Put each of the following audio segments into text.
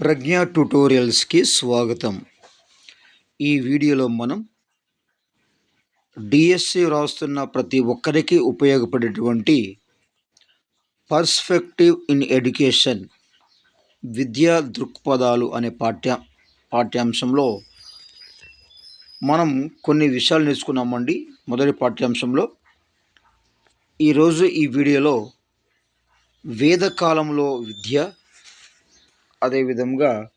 ప్రజ్ఞ ట్యుటోరియల్స్కి స్వాగతం. ఈ వీడియోలో మనం డిఎస్సి రాస్తున్న ప్రతి ఒక్కరికి ఉపయోగపడేటువంటి పర్స్పెక్టివ్ ఇన్ ఎడ్యుకేషన్ విద్యా దృక్పథాలు అనే పాఠ్య పాఠ్యాంశంలో మనం కొన్ని విషయాలు నేర్చుకున్నామండి. మొదటి పాఠ్యాంశంలో ఈరోజు ఈ వీడియోలో వేదకాలంలో విద్య అదేవిధంగా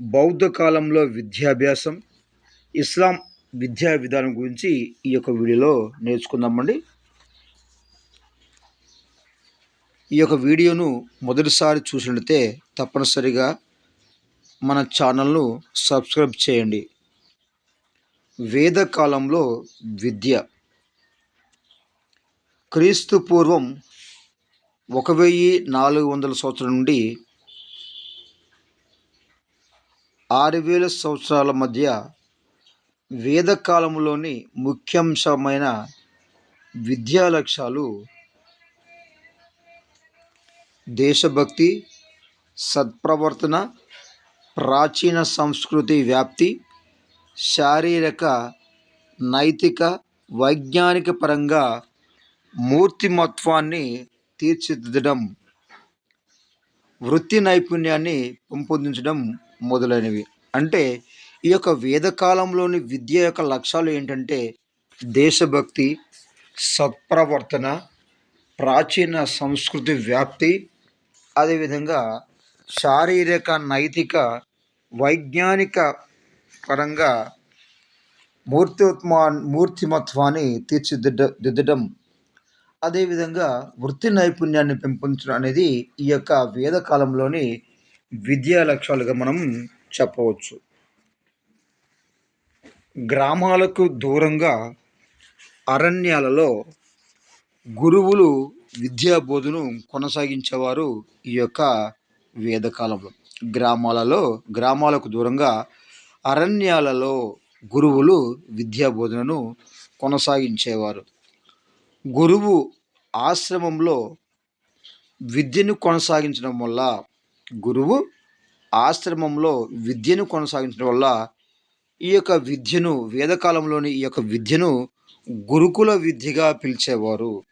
బౌద్ధ కాలంలో విద్యాభ్యాసం ఇస్లాం విద్యా విధానం గురించి ఈ యొక్క వీడియోలో నేర్చుకుందామండి. ఈ యొక్క వీడియోను మొదటిసారి చూసినట్లయితే తప్పనిసరిగా మన ఛానల్ను సబ్స్క్రైబ్ చేయండి. వేదకాలంలో విద్య. క్రీస్తు పూర్వం ఒక వెయ్యి నాలుగు వందల సంవత్సరం నుండి ఆరు వేల సంవత్సరాల మధ్య వేదకాలంలోని ముఖ్యాంశమైన విద్యా లక్ష్యాలు దేశభక్తి సత్ప్రవర్తన ప్రాచీన సంస్కృతి వ్యాప్తి శారీరక నైతిక వైజ్ఞానిక పరంగా మూర్తిమత్వాన్ని తీర్చిదిద్దడం వృత్తి నైపుణ్యాన్ని పెంపొందించడం మొదలైనవి. అంటే ఈ యొక్క వేదకాలంలోని విద్య యొక్క లక్ష్యాలు ఏంటంటే దేశభక్తి సత్ప్రవర్తన ప్రాచీన సంస్కృతి వ్యాప్తి అదేవిధంగా శారీరక నైతిక వైజ్ఞానిక పరంగా మూర్తిత్వా మూర్తిమత్వాన్ని తీర్చిదిద్ద దిద్దడం. అదేవిధంగా వృత్తి నైపుణ్యాన్ని పెంపొందించడం అనేది ఈ యొక్క వేదకాలంలోని విద్యా లక్ష్యాలుగా మనం చెప్పవచ్చు. గ్రామాలకు దూరంగా అరణ్యాలలో గురువులు విద్యా బోధను కొనసాగించేవారు ఈ యొక్క వేదకాలంలో గ్రామాలలో గ్రామాలకు దూరంగా అరణ్యాలలో గురువులు విద్యా బోధనను కొనసాగించేవారు. గురువు ఆశ్రమంలో విద్యను కొనసాగించడం వల్ల గురువు ఆశ్రమంలో విద్యను కొనసాగించడం వల్ల ఈ యొక్క విద్యను వేదకాలంలోని ఈ యొక్క విద్యను గురుకుల విద్యగా పిలిచేవారు.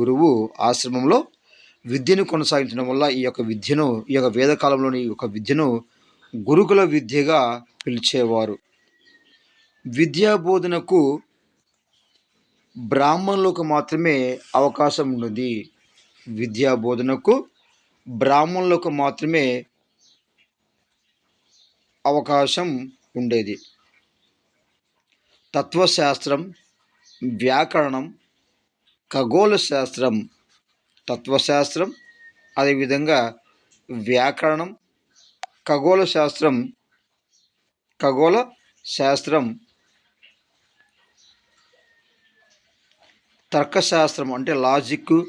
గురువు ఆశ్రమంలో విద్యను కొనసాగించడం వల్ల ఈ యొక్క విద్యను ఈ యొక్క వేదకాలంలోని ఈ యొక్క విద్యను గురుకుల విద్యగా పిలిచేవారు. విద్యా బోధనకు బ్రాహ్మణులకు మాత్రమే అవకాశం ఉన్నది. విద్యా బోధనకు బ్రాహ్మణులకు మాత్రమే అవకాశం ఉండేది. తత్వశాస్త్రం వ్యాకరణం ఖగోళ శాస్త్రం తత్వశాస్త్రం అదేవిధంగా వ్యాకరణం ఖగోళ శాస్త్రం ఖగోళ శాస్త్రం తర్కశాస్త్రం అంటే లాజిక్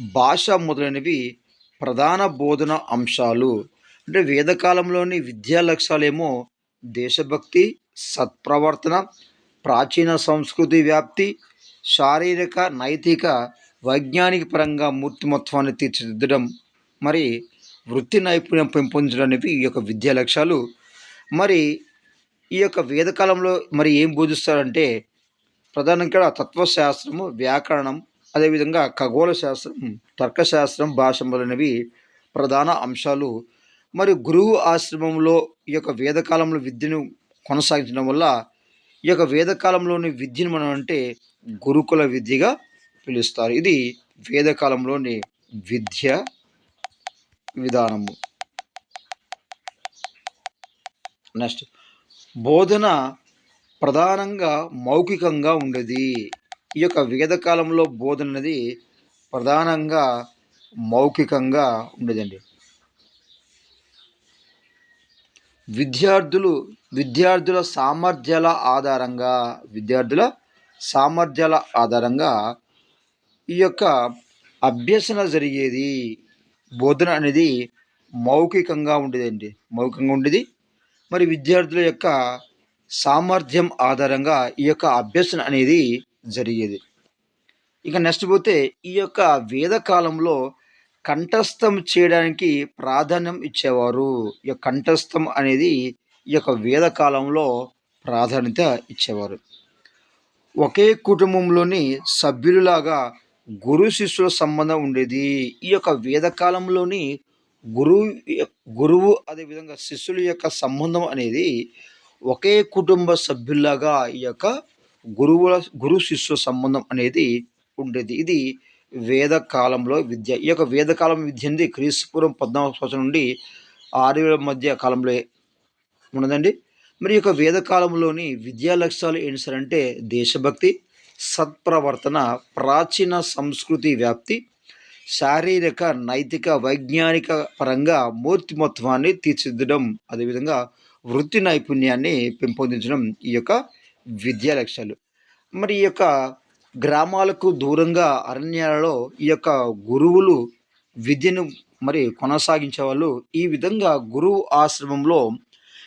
భాష మొదలైనవి ప్రధాన బోధన అంశాలు. అంటే వేదకాలంలోని విద్యా లక్ష్యాలేమో దేశభక్తి సత్ప్రవర్తన ప్రాచీన సంస్కృతి వ్యాప్తి శారీరక నైతిక వైజ్ఞానిక పరంగా మూర్తిమత్వాన్ని తీర్చిదిద్దడం మరి వృత్తి నైపుణ్యం పెంపొందించడం అనేవి ఈ యొక్క విద్యా లక్ష్యాలు. మరి ఈ యొక్క వేదకాలంలో మరి ఏం బోధిస్తారంటే ప్రధానంగా తత్వశాస్త్రము వ్యాకరణం అదేవిధంగా ఖగోళ శాస్త్రం తర్కశాస్త్రం భాష మొదలైనవి ప్రధాన అంశాలు. మరి గురువు ఆశ్రమంలో ఈ యొక్క వేదకాలంలో విద్యను కొనసాగించడం వల్ల ఈ యొక్క వేదకాలంలోని విద్యను మనం అంటే గురుకుల విద్యగా పిలుస్తారు. ఇది వేదకాలంలోని విద్య విధానము. నెక్స్ట్. బోధన ప్రధానంగా మౌఖికంగా ఉండేది. ఈ యొక్క వేదకాలంలో బోధన అనేది ప్రధానంగా మౌఖికంగా ఉండేదండి. విద్యార్థులు విద్యార్థుల సామర్థ్యాల ఆధారంగా విద్యార్థుల సామర్థ్యాల ఆధారంగా ఈ యొక్క అభ్యసన జరిగేది బోధన అనేది మౌఖికంగా ఉండేదండి. మౌఖికంగా ఉండేది. మరి విద్యార్థుల యొక్క సామర్థ్యం ఆధారంగా ఈ యొక్క అభ్యసన అనేది జరిగేది. ఇక నెక్స్ట్ పోతే ఈ యొక్క వేదకాలంలో కంఠస్థం చేయడానికి ప్రాధాన్యం ఇచ్చేవారు. ఈ యొక్క కంఠస్థం అనేది ఈ యొక్క వేద కాలంలో ప్రాధాన్యత ఇచ్చేవారు. ఒకే కుటుంబంలోని సభ్యులలాగా గురు శిష్యుల సంబంధం ఉండేది. ఈ యొక్క వేద కాలంలోని గురువు గురువు అదేవిధంగా శిష్యుల యొక్క సంబంధం అనేది ఒకే కుటుంబ సభ్యుల్లాగా ఈ యొక్క గురువుల గురు శిష్యు సంబంధం అనేది ఉండేది. ఇది వేదకాలంలో విద్య. ఈ యొక్క వేదకాలం విద్య అనేది క్రీస్తుపూర్వం పద్నాలుగు సంవత్సరం నుండి ఆరు వేల మధ్య కాలంలో ఉన్నదండి. మరి ఈ యొక్క వేదకాలంలోని విద్యా లక్ష్యాలు ఏంటి సార్ అంటే దేశభక్తి సత్ప్రవర్తన ప్రాచీన సంస్కృతి వ్యాప్తి శారీరక నైతిక వైజ్ఞానిక పరంగా మూర్తిమత్వాన్ని తీర్చిదిద్దడం అదేవిధంగా వృత్తి నైపుణ్యాన్ని పెంపొందించడం. ఈ యొక్క విద్యా లక్ష్యాలు. మరి ఈ యొక్క గ్రామాలకు దూరంగా అరణ్యాలలో ఈ యొక్క గురువులు విద్యను మరి కొనసాగించే వాళ్ళు ఈ విధంగా గురువు ఆశ్రమంలో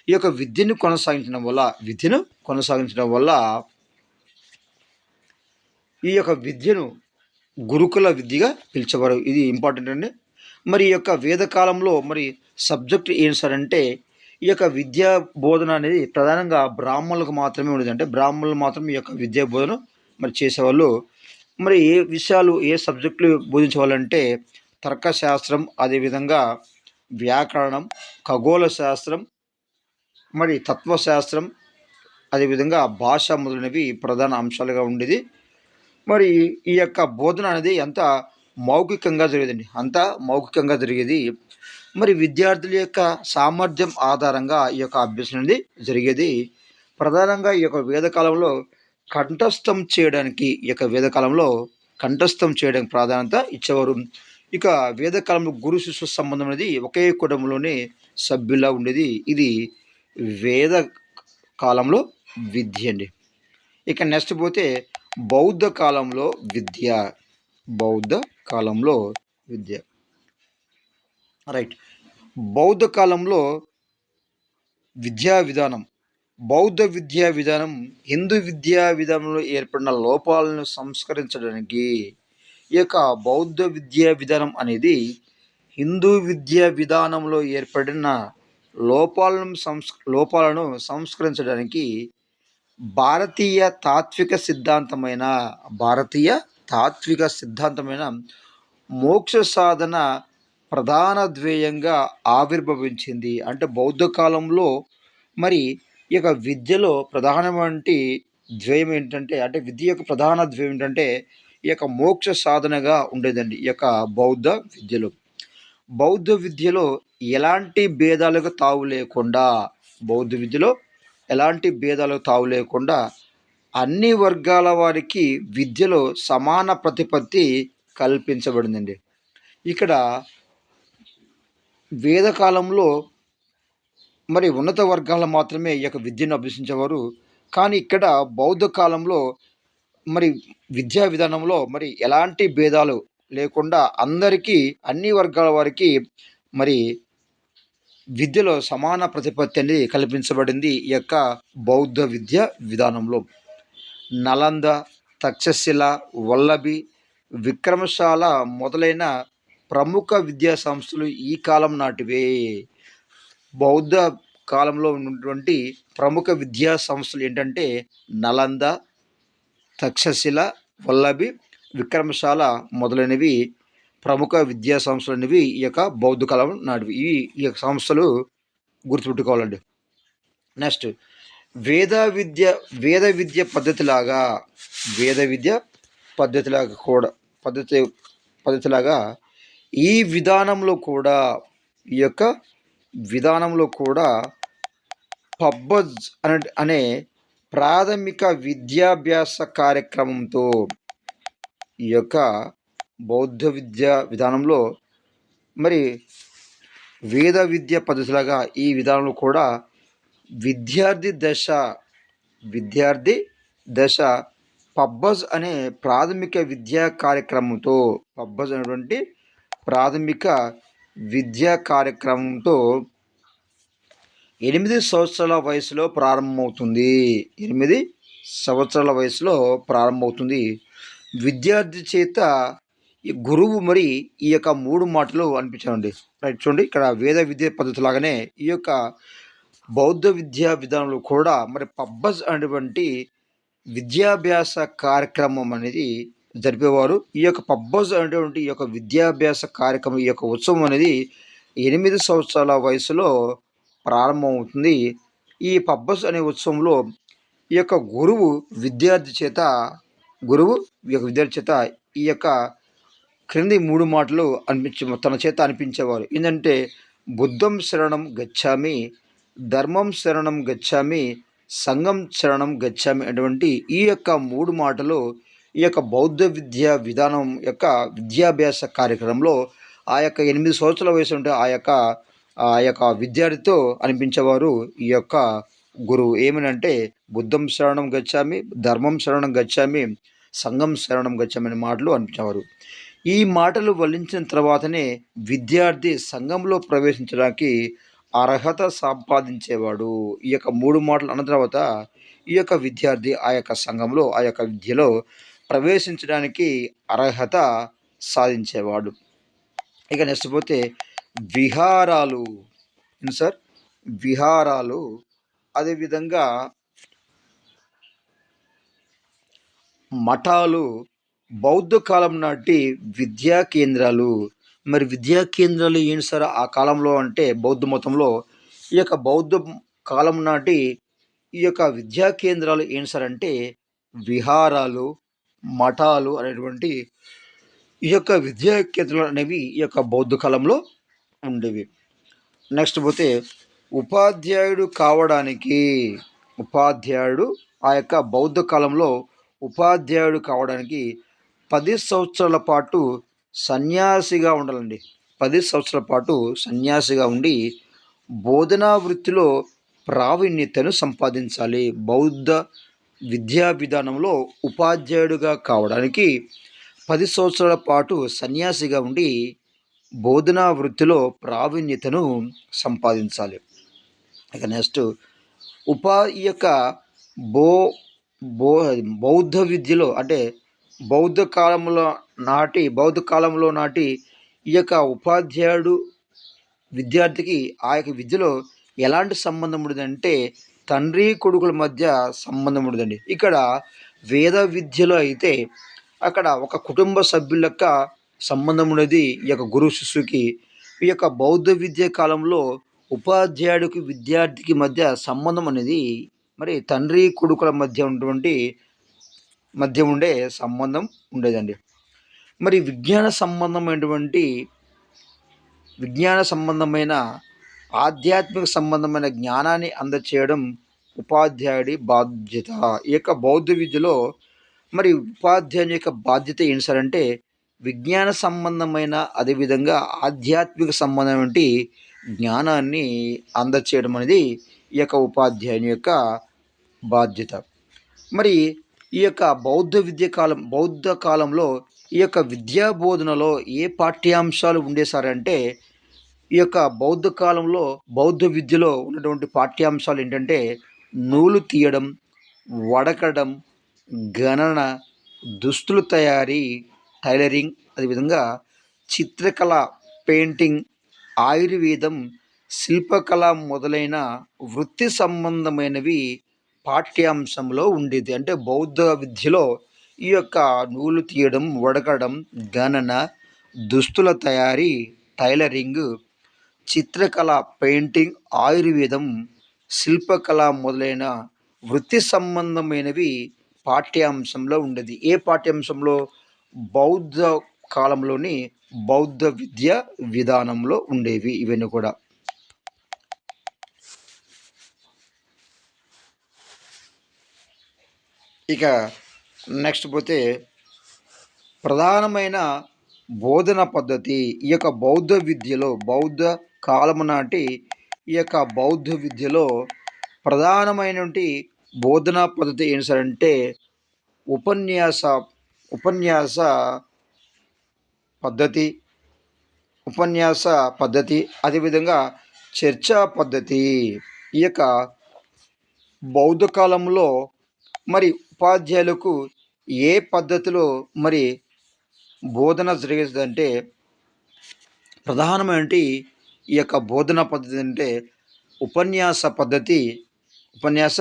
ఈ యొక్క విద్యను కొనసాగించడం వల్ల విద్యను కొనసాగించడం వల్ల ఈ యొక్క విద్యను గురుకుల విద్యగా పిలిచేవారు. ఇది ఇంపార్టెంట్ అండి. మరి ఈ యొక్క వేదకాలంలో మరి సబ్జెక్ట్ ఏం సార్ అంటే ఈ యొక్క విద్యా బోధన అనేది ప్రధానంగా బ్రాహ్మణులకు మాత్రమే ఉండేది. అంటే బ్రాహ్మణులు మాత్రం ఈ యొక్క విద్యా బోధన మరి చేసేవాళ్ళు. మరి ఏ విషయాలు ఏ సబ్జెక్టులు బోధించేవాళ్ళంటే తర్కశాస్త్రం అదేవిధంగా వ్యాకరణం ఖగోళ శాస్త్రం మరి తత్వశాస్త్రం అదేవిధంగా భాష మొదలైనవి ప్రధాన అంశాలుగా ఉండేది. మరి ఈ యొక్క బోధన అనేది ఎంత మౌఖికంగా జరిగేదండి. అంతా మౌఖికంగా జరిగేది మరి విద్యార్థుల యొక్క సామర్థ్యం ఆధారంగా ఈ యొక్క అభ్యసన అనేది జరిగేది. ప్రధానంగా ఈ యొక్క వేదకాలంలో కంఠస్థం చేయడానికి ఈ యొక్క వేదకాలంలో కంఠస్థం చేయడానికి ప్రాధాన్యత ఇచ్చేవారు. ఇక వేదకాలంలో గురు శిష్యు సంబంధం అనేది ఒకే కుటుంబంలోనే సభ్యులా ఉండేది. ఇది వేద కాలంలో విద్య అండి. ఇక నెక్స్ట్ పోతే బౌద్ధ కాలంలో విద్య. బౌద్ధ కాలంలో విద్య. రైట్. బౌద్ధ కాలంలో విద్యా విధానం బౌద్ధ విద్యా విధానం హిందూ విద్యా విధానంలో ఏర్పడిన లోపాలను సంస్కరించడానికి ఈ యొక్క బౌద్ధ విద్యా విధానం అనేది హిందూ విద్యా విధానంలో ఏర్పడిన లోపాలను సంస్ లోపాలను సంస్కరించడానికి భారతీయ తాత్విక సిద్ధాంతమైన భారతీయ తాత్విక సిద్ధాంతమైన మోక్ష సాధన ప్రధాన ధ్యేయంగా ఆవిర్భవించింది. అంటే బౌద్ధ కాలంలో మరి ఈ యొక్క విద్యలో ప్రధానమైన ధ్యేయం ఏంటంటే అంటే విద్య యొక్క ప్రధాన ధ్యేయం ఏంటంటే ఈ యొక్క మోక్ష సాధనగా ఉండేదండి ఈ యొక్క బౌద్ధ విద్యలో. బౌద్ధ విద్యలో ఎలాంటి భేదాలకు తావు లేకుండా బౌద్ధ విద్యలో ఎలాంటి భేదాలకు తావు లేకుండా అన్ని వర్గాల వారికి విద్యలో సమాన ప్రతిపత్తి కల్పించబడిందండి. ఇక్కడ వేదకాలంలో మరి ఉన్నత వర్గాలు మాత్రమే ఈ యొక్క విద్యను అభ్యసించేవారు. కానీ ఇక్కడ బౌద్ధ కాలంలో మరి విద్యా విధానంలో మరి ఎలాంటి భేదాలు లేకుండా అందరికీ అన్ని వర్గాల వారికి మరి విద్యలో సమాన ప్రతిపత్తి అనేది కల్పించబడింది ఈ యొక్క బౌద్ధ విద్య విధానంలో. నలంద తక్షశిల వల్లభి విక్రమశాల మొదలైన ప్రముఖ విద్యా సంస్థలు ఈ కాలం నాటివే. బౌద్ధ కాలంలో ఉన్నటువంటి ప్రముఖ విద్యా సంస్థలు ఏంటంటే నలంద తక్షశిల వల్లభి విక్రమశాల మొదలైనవి ప్రముఖ విద్యా సంస్థలు అనేవి ఈ యొక్క బౌద్ధ కాలం నాటివి. ఇవి ఈ యొక్క సంస్థలు గుర్తుపెట్టుకోవాలండి. నెక్స్ట్ వేద విద్య వేద విద్య పద్ధతిలాగా వేద విద్య పద్ధతిలాగా కూడా పద్ధతి పద్ధతిలాగా ఈ విధానంలో కూడా ఈ యొక్క విధానంలో కూడా పబ్బజ్ అనే అనే ప్రాథమిక విద్యాభ్యాస కార్యక్రమంతో ఈ యొక్క బౌద్ధ విద్య విధానంలో మరి వేద విద్య పద్ధతిలాగా ఈ విధానంలో కూడా విద్యార్థి దశ విద్యార్థి దశ పబ్బజ్ అనే ప్రాథమిక విద్యా కార్యక్రమంతో పబ్బజ్ అనేటువంటి ప్రాథమిక విద్యా కార్యక్రమంతో ఎనిమిది సంవత్సరాల వయసులో ప్రారంభమవుతుంది. ఎనిమిది సంవత్సరాల వయసులో ప్రారంభమవుతుంది. విద్యార్థి చేత ఈ గురువు మరి ఈ యొక్క మూడు మాటలు అనిపించానండి రైట్ చూడండి ఇక్కడ వేద విద్య పద్ధతి లాగానే ఈ యొక్క బౌద్ధ విద్యా విధానంలో కూడా మరి పబ్బస్ అనేటువంటి విద్యాభ్యాస కార్యక్రమం అనేది జరిపేవారు. ఈ యొక్క పబ్బస్ అనేటువంటి ఈ యొక్క విద్యాభ్యాస కార్యక్రమం ఈ యొక్క ఉత్సవం అనేది ఎనిమిది సంవత్సరాల వయసులో ప్రారంభమవుతుంది. ఈ పబ్బస్ అనే ఉత్సవంలో ఈ యొక్క గురువు విద్యార్థి చేత గురువు ఈ యొక్క విద్యార్థి చేత ఈ యొక్క క్రింది మూడు మాటలు అనిపించే తన చేత అనిపించేవారు. ఏంటంటే బుద్ధం శరణం గచ్చామి ధర్మం శరణం గచ్చామి సంఘం శరణం గచ్చామి అటువంటి ఈ యొక్క మూడు మాటలు ఈ యొక్క బౌద్ధ విద్యా విధానం యొక్క విద్యాభ్యాస కార్యక్రమంలో ఆ యొక్క ఎనిమిది సంవత్సరాల వయసు ఉంటే ఆ యొక్క ఆ యొక్క విద్యార్థితో అనిపించేవారు ఈ యొక్క గురువు. ఏమనంటే బుద్ధం శరణం గచ్చామి ధర్మం శరణం గచ్చామి సంఘం శరణం గచ్చామని మాటలు అనిపించేవారు. ఈ మాటలు వల్లించిన తర్వాతనే విద్యార్థి సంఘంలో ప్రవేశించడానికి అర్హత సంపాదించేవాడు. ఈ యొక్క మూడు మాటలు అన్న తర్వాత ఈ యొక్క విద్యార్థి ఆ యొక్క సంఘంలో ఆ యొక్క విద్యలో ప్రవేశించడానికి అర్హత సాధించేవాడు. ఇక నెక్స్ట్ పోతే విహారాలు. సార్? విహారాలు. అదేవిధంగా మఠాలు బౌద్ధ కాలం నాటి విద్యా కేంద్రాలు. మరి విద్యా కేంద్రాలు ఏంటి సార్? ఆ కాలంలో అంటే బౌద్ధ మతంలో ఈ యొక్క బౌద్ధ కాలం నాటి ఈ యొక్క విద్యా కేంద్రాలు ఏంటి సార్ అంటే విహారాలు. మఠాలు అనేటువంటి ఈ యొక్క విద్యాకేతలు అనేవి ఈ యొక్క బౌద్ధ కాలంలో ఉండేవి. నెక్స్ట్ పోతే ఉపాధ్యాయుడు కావడానికి ఉపాధ్యాయుడు ఆ యొక్క బౌద్ధ కాలంలో ఉపాధ్యాయుడు కావడానికి పది సంవత్సరాల పాటు సన్యాసిగా ఉండాలండి. పది సంవత్సరాల పాటు సన్యాసిగా ఉండి బోధనా వృత్తిలో ప్రావీణ్యతను సంపాదించాలి. బౌద్ధ విద్యా విధానంలో ఉపాధ్యాయుడిగా కావడానికి పది సంవత్సరాల పాటు సన్యాసిగా ఉండి బోధనా వృత్తిలో ప్రావీణ్యతను సంపాదించాలి. ఇక నెక్స్ట్ ఉపా ఈ యొక్క బో బో బౌద్ధ విద్యలో అంటే బౌద్ధ కాలంలో నాటి బౌద్ధ కాలంలో నాటి ఈ యొక్క ఉపాధ్యాయుడు విద్యార్థికి ఆ యొక్క విద్యలో ఎలాంటి సంబంధం ఉండదంటే తండ్రి కొడుకుల మధ్య సంబంధం ఉండదండి. ఇక్కడ వేద విద్యలో అయితే అక్కడ ఒక కుటుంబ సభ్యుల యొక్క సంబంధం ఉండేది. ఈ యొక్క గురు శిష్యుకి ఈ యొక్క బౌద్ధ విద్య కాలంలో ఉపాధ్యాయుడికి విద్యార్థికి మధ్య సంబంధం అనేది మరి తండ్రి కొడుకుల మధ్య ఉన్నటువంటి మధ్య ఉండే సంబంధం ఉండేదండి. మరి విజ్ఞాన సంబంధమైనటువంటి విజ్ఞాన సంబంధమైన ఆధ్యాత్మిక సంబంధమైన జ్ఞానాన్ని అందచేయడం ఉపాధ్యాయుడి బాధ్యత. ఈ యొక్క బౌద్ధ విద్యలో మరి ఉపాధ్యాయుని యొక్క బాధ్యత ఏంటి సార్ అంటే విజ్ఞాన సంబంధమైన అదేవిధంగా ఆధ్యాత్మిక సంబంధమైన జ్ఞానాన్ని అందచేయడం అనేది ఈ యొక్క ఉపాధ్యాయుని యొక్క బాధ్యత. మరి ఈ యొక్క బౌద్ధ విద్య కాలం బౌద్ధ కాలంలో ఈ యొక్క విద్యా బోధనలో ఏ పాఠ్యాంశాలు ఉండేసారంటే ఈ యొక్క బౌద్ధ కాలంలో బౌద్ధ విద్యలో ఉన్నటువంటి పాఠ్యాంశాలు ఏంటంటే నూలు తీయడం వడకడం గణన దుస్తులు తయారీ టైలరింగ్ అదేవిధంగా చిత్రకళ పెయింటింగ్ ఆయుర్వేదం శిల్పకళ మొదలైన వృత్తి సంబంధమైనవి పాఠ్యాంశంలో ఉండేది. అంటే బౌద్ధ విద్యలో ఈ యొక్క నూలు తీయడం వడకడం గణన దుస్తుల తయారీ టైలరింగ్ చిత్రకళ పెయింటింగ్ ఆయుర్వేదం శిల్పకళ మొదలైన వృత్తి సంబంధమైనవి పాఠ్యాంశంలో ఉండేది. ఏ పాఠ్యాంశంలో? బౌద్ధ కాలంలోని బౌద్ధ విద్య విధానంలో ఉండేవి. ఇవన్నీ కూడా. ఇక నెక్స్ట్ పోతే ప్రధానమైన బోధన పద్ధతి ఈ యొక్క బౌద్ధ విద్యలో బౌద్ధ కాలము నాటి ఈ యొక్క బౌద్ధ విద్యలో ప్రధానమైనటువంటి బోధనా పద్ధతి ఏంటి సార్ అంటే ఉపన్యాస ఉపన్యాస పద్ధతి ఉపన్యాస పద్ధతి అదేవిధంగా చర్చా పద్ధతి. ఈ యొక్క బౌద్ధ కాలంలో మరి ఉపాధ్యాయులకు ఏ పద్ధతిలో మరి బోధన జరిగేదంటే ప్రధానమైన ఈ యొక్క బోధన పద్ధతి అంటే ఉపన్యాస పద్ధతి ఉపన్యాస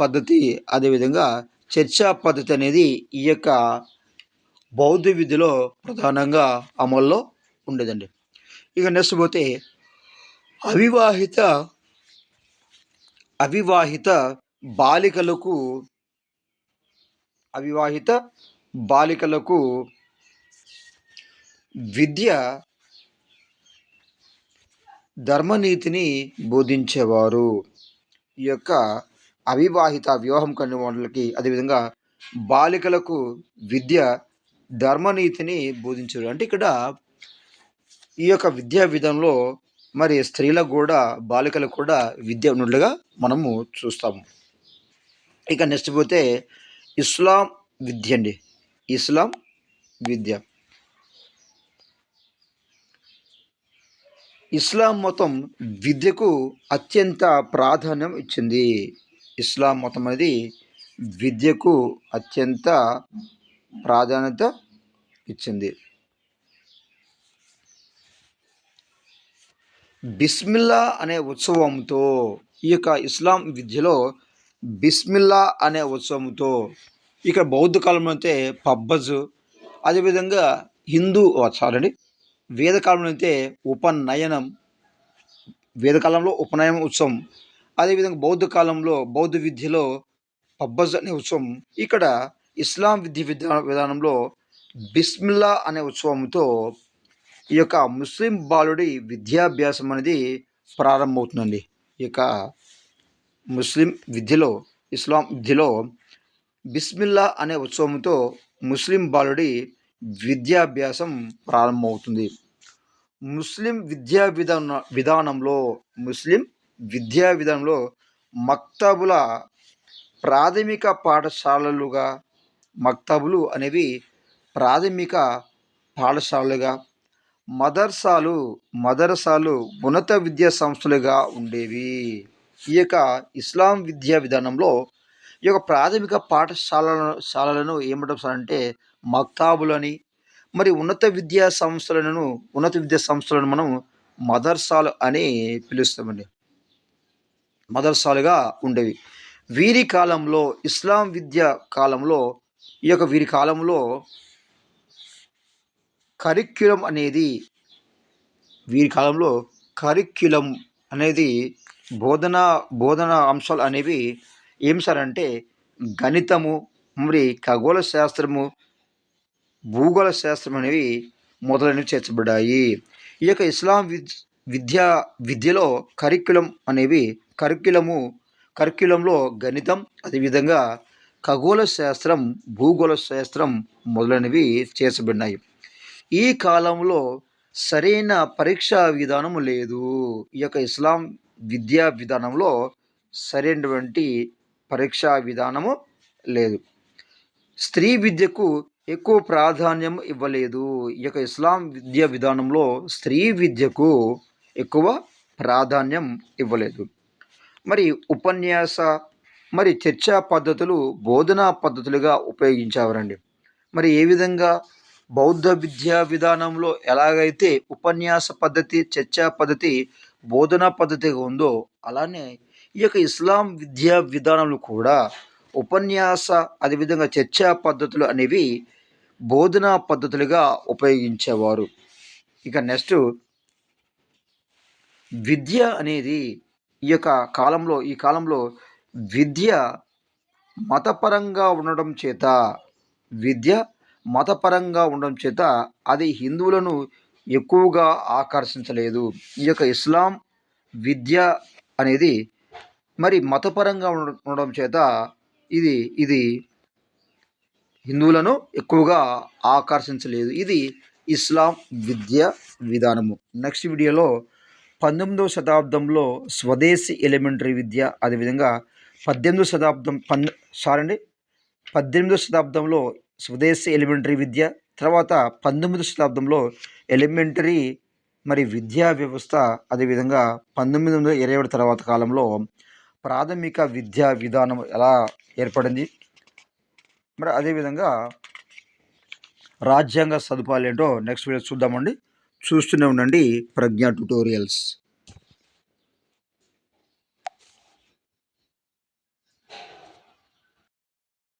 పద్ధతి. అదేవిధంగా చర్చా పద్ధతి అనేది ఈ యొక్క బౌద్ధ విధిలో ప్రధానంగా అమల్లో ఉండేదండి. ఇక నెక్స్ట్ పోతే అవివాహిత అవివాహిత బాలికలకు అవివాహిత బాలికలకు విద్య ధర్మనీతిని బోధించేవారు. ఈ యొక్క అవివాహిత వివాహం కన్ని వాళ్ళకి అదేవిధంగా బాలికలకు విద్య ధర్మనీతిని బోధించారు అంటే ఇక్కడ ఈ యొక్క విద్యా విధానంలో మరి స్త్రీలకు కూడా బాలికలకు కూడా విద్య ఉన్నట్లుగా మనము చూస్తాము. ఇక నెక్స్ట్ పోతే ఇస్లాం విద్య అండి. ఇస్లాం విద్య. ఇస్లాం మతం విద్యకు అత్యంత ప్రాధాన్యం ఇచ్చింది. ఇస్లాం మతం అనేది విద్యకు అత్యంత ప్రాధాన్యత ఇచ్చింది. బిస్మిల్లా అనే ఉత్సవంతో ఈ యొక్క ఇస్లాం విద్యలో బిస్మిల్లా అనే ఉత్సవంతో ఇక బౌద్ధ కాలంలో అయితే పబ్బజ్ అదేవిధంగా హిందూ సారీ వేదకాలంలో అయితే ఉపనయనం వేదకాలంలో ఉపనయనం ఉత్సవం అదేవిధంగా బౌద్ధ కాలంలో బౌద్ధ విద్యలో పబ్బజ్ అనే ఉత్సవం ఇక్కడ ఇస్లాం విద్య విధా విధానంలో బిస్మిల్లా అనే ఉత్సవంతో ఈ యొక్క ముస్లిం బాలుడి విద్యాభ్యాసం అనేది ప్రారంభమవుతుందండి. ఈ యొక్క ముస్లిం విద్యలో ఇస్లాం విద్యలో బిస్మిల్లా అనే ఉత్సవంతో ముస్లిం బాలుడి విద్యాభ్యాసం ప్రారంభమవుతుంది. ముస్లిం విద్యా విధాన విధానంలో ముస్లిం విద్యా విధానంలో మక్తబుల ప్రాథమిక పాఠశాలలుగా మక్తబులు అనేవి ప్రాథమిక పాఠశాలలుగా మదర్సాలు మదర్సాలు ఉన్నత విద్యా సంస్థలుగా ఉండేవి. ఈ యొక్క ఇస్లాం విద్యా విధానంలో ఈ యొక్క ప్రాథమిక పాఠశాల శాలలను ఏమంటాం సార్ అంటే మక్తాబులని మరి ఉన్నత విద్యా సంస్థలను ఉన్నత విద్యా సంస్థలను మనం మదర్సాలు అని పిలుస్తామండి. మదర్సాలుగా ఉండేవి. వీరి కాలంలో ఇస్లాం విద్య కాలంలో ఈ యొక్క వీరి కాలంలో కరిక్యులం అనేది వీరి కాలంలో కరిక్యులం అనేది బోధన బోధన అంశాలు అనేవి ఏం సార్ అంటే గణితము మరి ఖగోళ శాస్త్రము భూగోళ శాస్త్రం అనేవి మొదలైనవి చేర్చబడ్డాయి. ఈ యొక్క ఇస్లాం విద్ విద్యా విద్యలో కరిక్యులం అనేవి కరిక్యులము కరిక్యులంలో గణితం అదేవిధంగా ఖగోళ శాస్త్రం భూగోళ శాస్త్రం మొదలైనవి చేర్చబడినాయి. ఈ కాలంలో సరైన పరీక్షా విధానం లేదు. ఈ యొక్క ఇస్లాం విద్యా విధానంలో సరైనటువంటి పరీక్షా విధానము లేదు. స్త్రీ విద్యకు ఎక్కువ ప్రాధాన్యం ఇవ్వలేదు. ఈ యొక్క ఇస్లాం విద్యా విధానంలో స్త్రీ విద్యకు ఎక్కువ ప్రాధాన్యం ఇవ్వలేదు. మరి ఉపన్యాస మరి చర్చా పద్ధతులు బోధనా పద్ధతులుగా ఉపయోగించేవారండి. మరి ఏ విధంగా బౌద్ధ విద్యా విధానంలో ఎలాగైతే ఉపన్యాస పద్ధతి చర్చా పద్ధతి బోధనా పద్ధతిగా ఉందో అలానే ఈ యొక్క ఇస్లాం విద్యా విధానంలో కూడా ఉపన్యాస అదేవిధంగా చర్చా పద్ధతులు అనేవి బోధనా పద్ధతులుగా ఉపయోగించేవారు. ఇక నెక్స్ట్ విద్య అనేది ఈ యొక్క కాలంలో ఈ కాలంలో విద్య మతపరంగా ఉండడం చేత విద్య మతపరంగా ఉండడం చేత అది హిందువులను ఎక్కువగా ఆకర్షించలేదు. ఈ యొక్క ఇస్లాం విద్య అనేది మరి మతపరంగా ఉండడం చేత ఇది ఇది హిందువులను ఎక్కువగా ఆకర్షించలేదు. ఇది ఇస్లాం విద్య విధానము. నెక్స్ట్ వీడియోలో పంతొమ్మిదవ శతాబ్దంలో స్వదేశీ ఎలిమెంటరీ విద్య అదేవిధంగా పద్దెనిమిదవ శతాబ్దం పన్ సారీ పద్దెనిమిదవ శతాబ్దంలో స్వదేశీ ఎలిమెంటరీ విద్య తర్వాత పంతొమ్మిదవ శతాబ్దంలో ఎలిమెంటరీ మరి విద్యా వ్యవస్థ అదేవిధంగా పంతొమ్మిది వందల ఇరవై ఒకటి తర్వాత కాలంలో ప్రాథమిక విద్యా విధానం ఎలా ఏర్పడింది. మరి అదేవిధంగా రాజ్యాంగ సదుపాయాలు ఏంటో నెక్స్ట్ వీడియో చూద్దామండి. చూస్తూనే ఉండండి ప్రజ్ఞ ట్యూటోరియల్స్